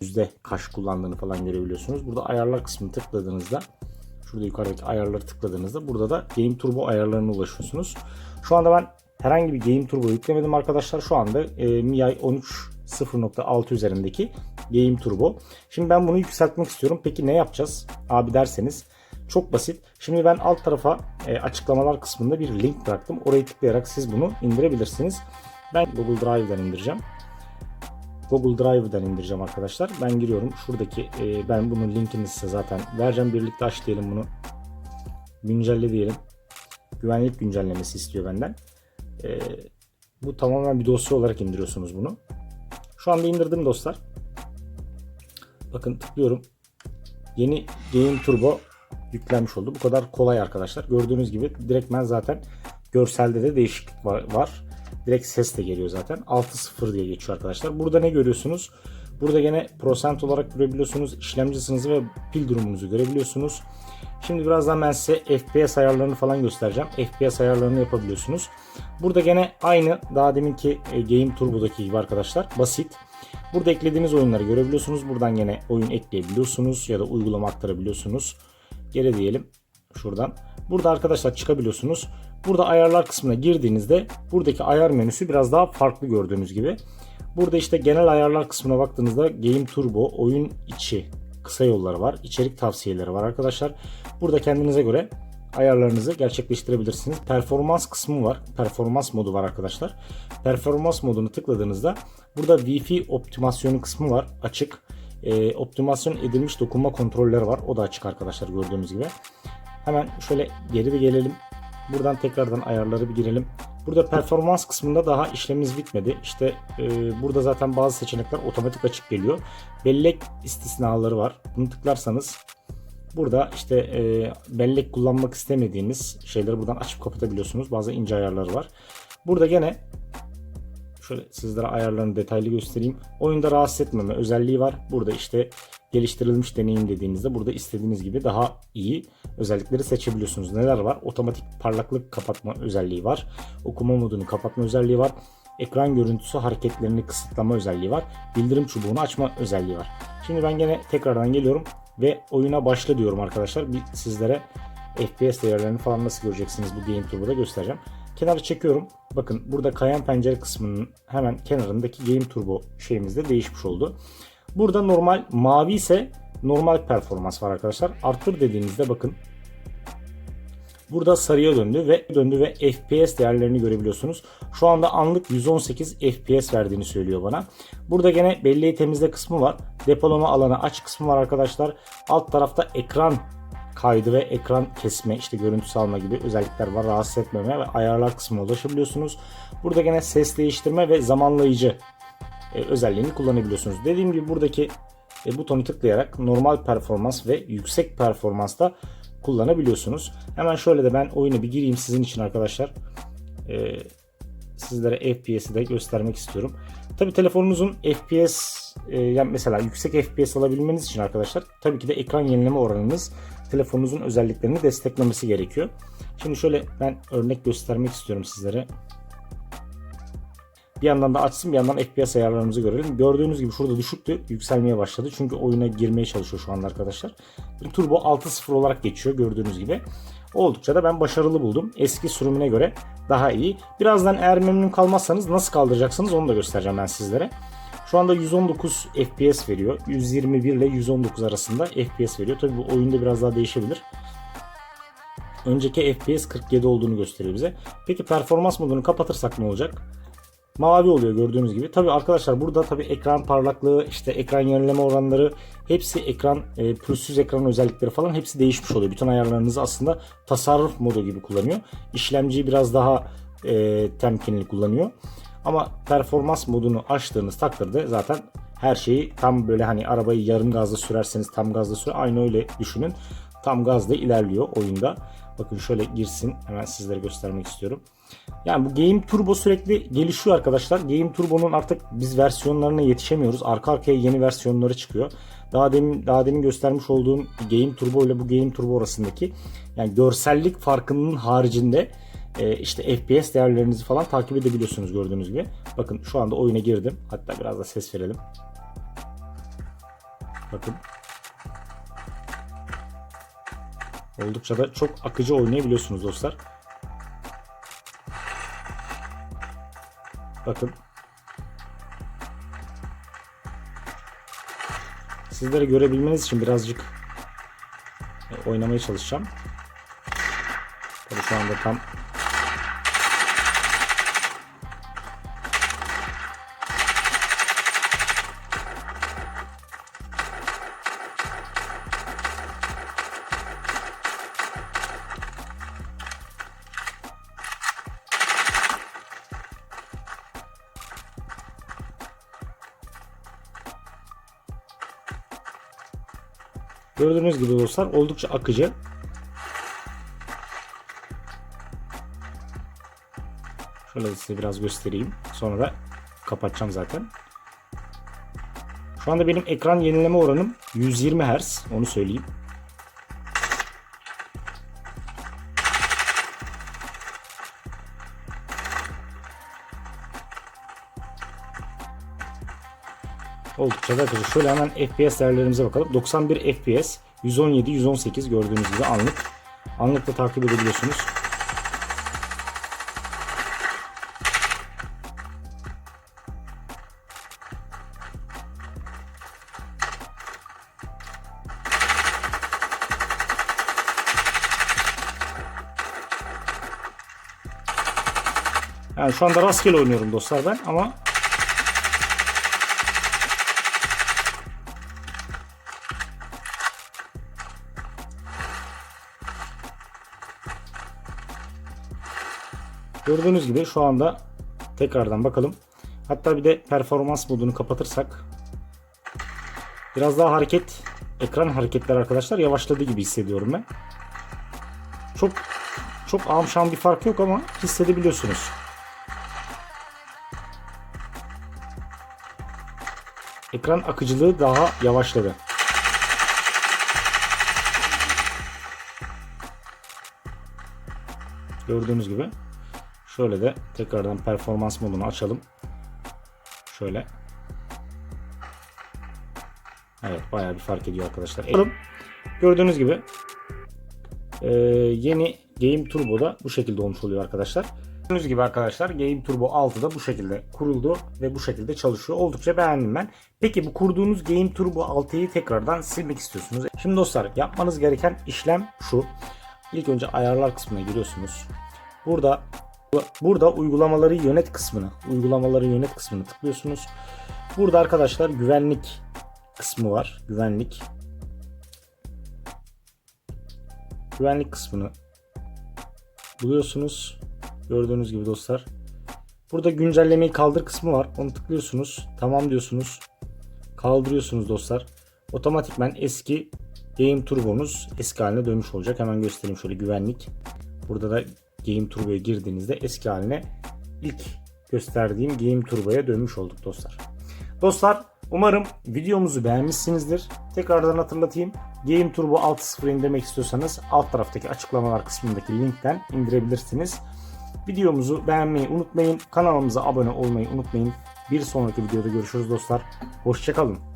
yüzde kaç kullandığını falan görebiliyorsunuz. Burada ayarlar kısmını tıkladığınızda şurada yukarıdaki ayarları tıkladığınızda burada da Game Turbo ayarlarına ulaşıyorsunuz. Şu anda ben herhangi bir Game Turbo yüklemedim arkadaşlar. Şu anda e, MIUI 13 0.6 üzerindeki Game Turbo. Şimdi ben bunu yükseltmek istiyorum. Peki ne yapacağız? Abi derseniz çok basit. Şimdi ben alt tarafa e, açıklamalar kısmında bir link bıraktım. Orayı tıklayarak siz bunu indirebilirsiniz. Ben Google Drive'dan indireceğim. Google Drive'dan indireceğim arkadaşlar. Ben giriyorum. Şuradaki e, ben bunun linkini size zaten vereceğim. Birlikte aç diyelim bunu. Güncelle diyelim. Güvenlik güncellemesi istiyor benden. E, bu tamamen bir dosya olarak indiriyorsunuz bunu. Şu anda indirdim dostlar. Bakın tıklıyorum. Yeni Game Turbo yüklenmiş oldu. Bu kadar kolay arkadaşlar. Gördüğünüz gibi direktmen zaten görselde de değişiklik var. var. Direkt ses de geliyor zaten. 6.0 diye geçiyor arkadaşlar. Burada ne görüyorsunuz? Burada gene prosent olarak görebiliyorsunuz. İşlemci hızınızı ve pil durumunuzu görebiliyorsunuz. Şimdi birazdan ben size FPS ayarlarını falan göstereceğim. FPS ayarlarını yapabiliyorsunuz. Burada gene aynı daha deminki e, Game Turbo'daki gibi arkadaşlar. Basit. Burada eklediğiniz oyunları görebiliyorsunuz. Buradan gene oyun ekleyebiliyorsunuz ya da uygulama aktarabiliyorsunuz. Geri diyelim şuradan. Burada arkadaşlar çıkabiliyorsunuz. Burada ayarlar kısmına girdiğinizde buradaki ayar menüsü biraz daha farklı gördüğünüz gibi. Burada işte genel ayarlar kısmına baktığınızda Game Turbo, oyun içi kısa yolları var. içerik tavsiyeleri var arkadaşlar. Burada kendinize göre ayarlarınızı gerçekleştirebilirsiniz. Performans kısmı var. Performans modu var arkadaşlar. Performans modunu tıkladığınızda burada Wi-Fi optimasyonu kısmı var. Açık. Ee, optimasyon edilmiş dokunma kontrolleri var. O da açık arkadaşlar gördüğünüz gibi. Hemen şöyle geri bir gelelim. Buradan tekrardan ayarları bir girelim. Burada performans kısmında daha işlemimiz bitmedi. İşte e, burada zaten bazı seçenekler otomatik açık geliyor. Bellek istisnaları var. Bunu tıklarsanız burada işte e, bellek kullanmak istemediğiniz şeyleri buradan açıp kapatabiliyorsunuz. Bazı ince ayarları var. Burada gene şöyle sizlere ayarlarını detaylı göstereyim. Oyunda rahatsız etmeme özelliği var. Burada işte geliştirilmiş deneyim dediğinizde burada istediğiniz gibi daha iyi özellikleri seçebiliyorsunuz. Neler var? Otomatik parlaklık kapatma özelliği var. Okuma modunu kapatma özelliği var. Ekran görüntüsü hareketlerini kısıtlama özelliği var. Bildirim çubuğunu açma özelliği var. Şimdi ben gene tekrardan geliyorum ve oyuna başla diyorum arkadaşlar. Bir sizlere FPS değerlerini falan nasıl göreceksiniz bu Game Turbo'da göstereceğim. Kenara çekiyorum. Bakın burada kayan pencere kısmının hemen kenarındaki Game Turbo şeyimizde değişmiş oldu. Burada normal mavi ise normal performans var arkadaşlar. Arttır dediğinizde bakın Burada sarıya döndü ve döndü ve FPS değerlerini görebiliyorsunuz. Şu anda anlık 118 FPS verdiğini söylüyor bana. Burada gene belleği temizle kısmı var. Depolama alanı aç kısmı var arkadaşlar. Alt tarafta ekran kaydı ve ekran kesme işte görüntü alma gibi özellikler var. Rahatsız etmeme ve ayarlar kısmına ulaşabiliyorsunuz. Burada gene ses değiştirme ve zamanlayıcı e, özelliğini kullanabiliyorsunuz. Dediğim gibi buradaki e, butonu tıklayarak normal performans ve yüksek performansta kullanabiliyorsunuz. Hemen şöyle de ben oyuna bir gireyim sizin için arkadaşlar. E, sizlere FPS'i de göstermek istiyorum. Tabi telefonunuzun FPS e, yani mesela yüksek FPS alabilmeniz için arkadaşlar tabii ki de ekran yenileme oranınız telefonunuzun özelliklerini desteklemesi gerekiyor. Şimdi şöyle ben örnek göstermek istiyorum sizlere. Bir yandan da açsın bir yandan FPS ayarlarımızı görelim. Gördüğünüz gibi şurada düşüktü. Yükselmeye başladı. Çünkü oyuna girmeye çalışıyor şu anda arkadaşlar. Turbo 6.0 olarak geçiyor gördüğünüz gibi. Oldukça da ben başarılı buldum. Eski sürümüne göre daha iyi. Birazdan eğer memnun kalmazsanız nasıl kaldıracaksınız onu da göstereceğim ben sizlere. Şu anda 119 FPS veriyor. 121 ile 119 arasında FPS veriyor. Tabi bu oyunda biraz daha değişebilir. Önceki FPS 47 olduğunu gösteriyor bize. Peki performans modunu kapatırsak ne olacak? Mavi oluyor gördüğünüz gibi. Tabi arkadaşlar burada tabi ekran parlaklığı, işte ekran yenileme oranları, hepsi ekran, e, pürüzsüz ekran özellikleri falan hepsi değişmiş oluyor. Bütün ayarlarınızı aslında tasarruf modu gibi kullanıyor. İşlemciyi biraz daha e, temkinli kullanıyor. Ama performans modunu açtığınız takdirde zaten her şeyi tam böyle hani arabayı yarım gazla sürerseniz tam gazla sürer. Aynı öyle düşünün. Tam gazla ilerliyor oyunda. Bakın şöyle girsin. Hemen sizlere göstermek istiyorum. Yani bu Game Turbo sürekli gelişiyor arkadaşlar. Game Turbo'nun artık biz versiyonlarına yetişemiyoruz. Arka arkaya yeni versiyonları çıkıyor. Daha demin daha demin göstermiş olduğum Game Turbo ile bu Game Turbo arasındaki yani görsellik farkının haricinde e, işte FPS değerlerinizi falan takip edebiliyorsunuz gördüğünüz gibi. Bakın şu anda oyuna girdim. Hatta biraz da ses verelim. Bakın. Oldukça da çok akıcı oynayabiliyorsunuz dostlar. Bakın. Sizlere görebilmeniz için birazcık e, oynamaya çalışacağım. Tabii şu anda tam Gördüğünüz gibi dostlar oldukça akıcı. Şöyle size biraz göstereyim. Sonra da kapatacağım zaten. Şu anda benim ekran yenileme oranım 120 Hz. Onu söyleyeyim. Oldukça da akıcı. Şöyle hemen FPS değerlerimize bakalım. 91 FPS, 117, 118 gördüğünüz gibi anlık. Anlıkla takip edebiliyorsunuz. Yani şu anda rastgele oynuyorum dostlar ben ama Gördüğünüz gibi şu anda tekrardan bakalım. Hatta bir de performans modunu kapatırsak biraz daha hareket ekran hareketler arkadaşlar yavaşladı gibi hissediyorum ben. Çok çok amşan bir fark yok ama hissedebiliyorsunuz. Ekran akıcılığı daha yavaşladı. Gördüğünüz gibi. Şöyle de tekrardan performans modunu açalım. Şöyle. Evet bayağı bir fark ediyor arkadaşlar. Gördüğünüz gibi e, yeni Game Turbo'da bu şekilde olmuş oluyor arkadaşlar. Gördüğünüz gibi arkadaşlar Game Turbo 6'da bu şekilde kuruldu ve bu şekilde çalışıyor. Oldukça beğendim ben. Peki bu kurduğunuz Game Turbo 6'yı tekrardan silmek istiyorsunuz. Şimdi dostlar yapmanız gereken işlem şu. İlk önce ayarlar kısmına giriyorsunuz. Burada Burada uygulamaları yönet kısmını, uygulamaları yönet kısmını tıklıyorsunuz. Burada arkadaşlar güvenlik kısmı var. Güvenlik. Güvenlik kısmını buluyorsunuz. Gördüğünüz gibi dostlar. Burada güncellemeyi kaldır kısmı var. Onu tıklıyorsunuz. Tamam diyorsunuz. Kaldırıyorsunuz dostlar. Otomatikmen eski Game Turbo'nuz eski haline dönmüş olacak. Hemen göstereyim şöyle güvenlik. Burada da Game Turbo'ya girdiğinizde eski haline ilk gösterdiğim Game Turbo'ya dönmüş olduk dostlar. Dostlar umarım videomuzu beğenmişsinizdir. Tekrardan hatırlatayım. Game Turbo 6.0 indirmek istiyorsanız alt taraftaki açıklamalar kısmındaki linkten indirebilirsiniz. Videomuzu beğenmeyi unutmayın. Kanalımıza abone olmayı unutmayın. Bir sonraki videoda görüşürüz dostlar. Hoşçakalın.